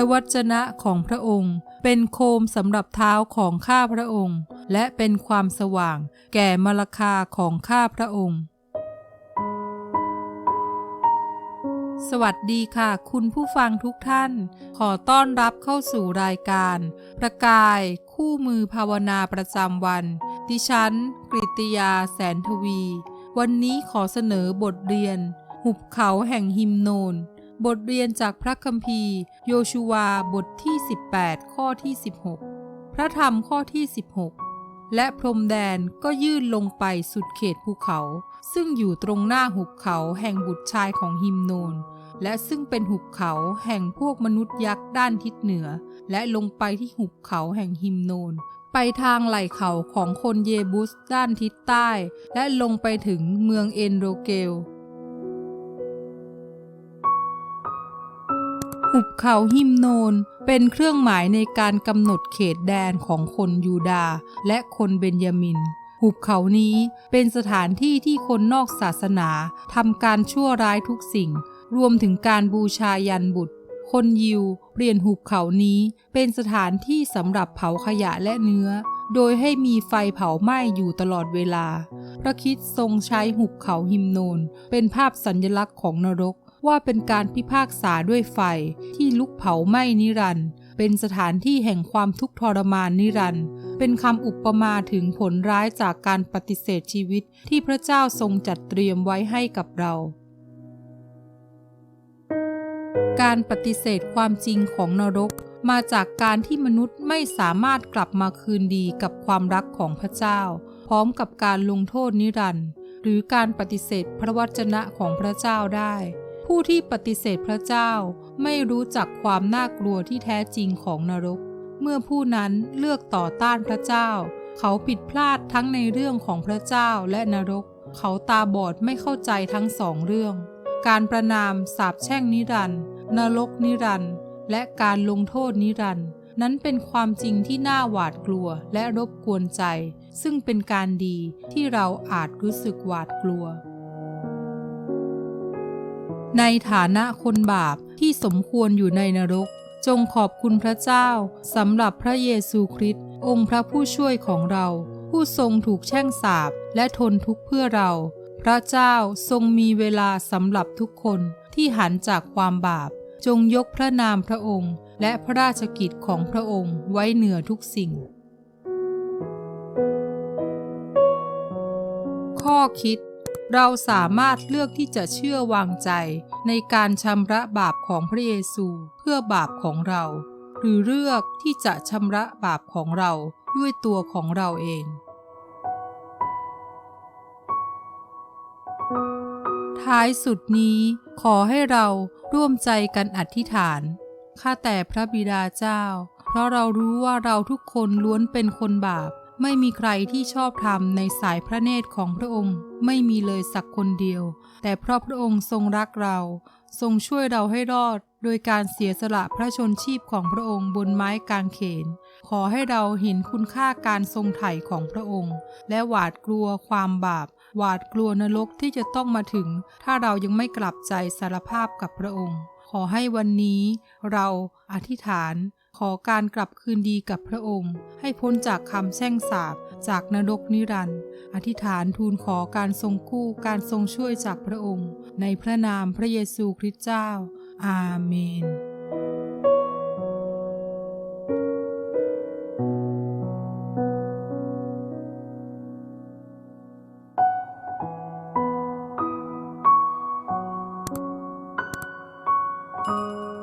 ระวจนะของพระองค์ เป็นโคมสำหรับเท้าของข้าพระองค์ และเป็นความสว่าง แก่มรคาของข้าพระองค์ สวัสดีค่ะ คุณผู้ฟังทุกท่าน ขอต้อนรับเข้าสู่รายการ ประกาย คู่มือภาวนาประจำวัน ดิฉัน กริตยาแสนทวี วันนี้ขอเสนอบทเรียน หุบเขาแห่งฮิมโนน บทเรียนจากพระคัมภีร์ โยชูวาบทที่ 18 ข้อที่ 16 พระธรรมข้อที่ 16 และพรมแดนก็ยื่นลงไปสุดเขตภูเขา ซึ่งอยู่ตรงหน้าหุบเขาแห่งบุตรชายของฮิมโนน และซึ่งเป็นหุบเขาแห่งพวกมนุษย์ยักษ์ด้านทิศเหนือ และลงไปที่หุบเขาแห่งฮิมโนน ไปทางไหล่เขาของคนเยบุสด้านทิศใต้ และลงไปถึงเมืองเอนโรเกล หุบเขาฮิมโนนเป็นเครื่องหมายในการกำหนดเขตแดนของคนยูดาห์และคนเบนยามิน หุบเขานี้เป็นสถานที่ที่คนนอกศาสนาทำการชั่วร้ายทุกสิ่ง รวมถึงการบูชายันบุตร คนยิวเปลี่ยนหุบเขานี้ เป็นสถานที่สำหรับเผาขยะและเนื้อ โดยให้มีไฟเผาไหม้อยู่ตลอดเวลา พระคิดทรงใช้หุบเขาฮิมโนนเป็นภาพสัญลักษณ์ของนรก ว่าเป็นการพิพากษาด้วยไฟที่ลุกเผาไหม้นิรันด์เป็นสถานที่แห่งความทุกข์ทรมานนิรันด์เป็นคำอุปมาถึงผลร้ายจากการปฏิเสธชีวิตที่พระเจ้าทรงจัดเตรียมไว้ให้กับเรา การปฏิเสธความจริงของนรกมาจากการที่มนุษย์ไม่สามารถกลับมาคืนดีกับความรักของพระเจ้า พร้อมกับการลงโทษนิรันดร์หรือการปฏิเสธพระวจนะของพระเจ้าได้ ผู้ที่ปฏิเสธพระเจ้าไม่รู้จักความน่ากลัวที่แท้จริงของนรก เมื่อผู้นั้นเลือกต่อต้านพระเจ้า เขาผิดพลาดทั้งในเรื่องของพระเจ้าและนรก เขาตาบอดไม่เข้าใจทั้งสองเรื่อง การประนามสาปแช่งนิรันดร์นรกนิรันดร์และการลงโทษนิรันดร์นั้นเป็นความจริงที่น่าหวาดกลัวและรบกวนใจ ซึ่งเป็นการดีที่เราอาจรู้สึกหวาดกลัว ในฐานะคนบาปที่สมควรอยู่ในนรก จงขอบคุณพระเจ้าสำหรับพระเยซูคริสต์องค์พระผู้ช่วยของเรา ผู้ทรงถูกแช่งสาปและทนทุกข์เพื่อเรา พระเจ้าทรงมีเวลาสำหรับทุกคนที่หันจากความบาป จงยกพระนามพระองค์ และพระราชกิจของพระองค์ไว้เหนือทุกสิ่ง ข้อคิด เราสามารถเลือกที่จะเชื่อวางใจในการชำระบาปของพระเยซูเพื่อบาปของเรา หรือเลือกที่จะชำระบาปของเราด้วยตัวของเราเองท้ายสุดนี้ขอให้เราร่วมใจกันอธิษฐาน ข้าแต่พระบิดาเจ้า เพราะเรารู้ว่าเราทุกคนล้วนเป็นคนบาป ไม่มีใครที่ชอบธรรมในสายพระเนตรของพระองค์ไม่มีเลยสักคนเดียว แต่เพราะพระองค์ทรงรักเรา ทรงช่วยเราให้รอด โดยการเสียสละพระชนชีพของพระองค์บนไม้กางเขน ขอให้เราเห็นคุณค่าการทรงไถ่ของพระองค์ และหวาดกลัวความบาป หวาดกลัวนรกที่จะต้องมาถึง ถ้าเรายังไม่กลับใจสารภาพกับพระองค์ ขอให้วันนี้เราอธิษฐาน ขอการกลับคืนดีกับพระองค์ ให้พ้นจากคำแช่งสาบจากนรกนิรันดร์อธิษฐานทูลขอการทรงคู่การทรงช่วยจากพระองค์ ในพระนามพระเยซูคริสต์เจ้า อาเมนうん。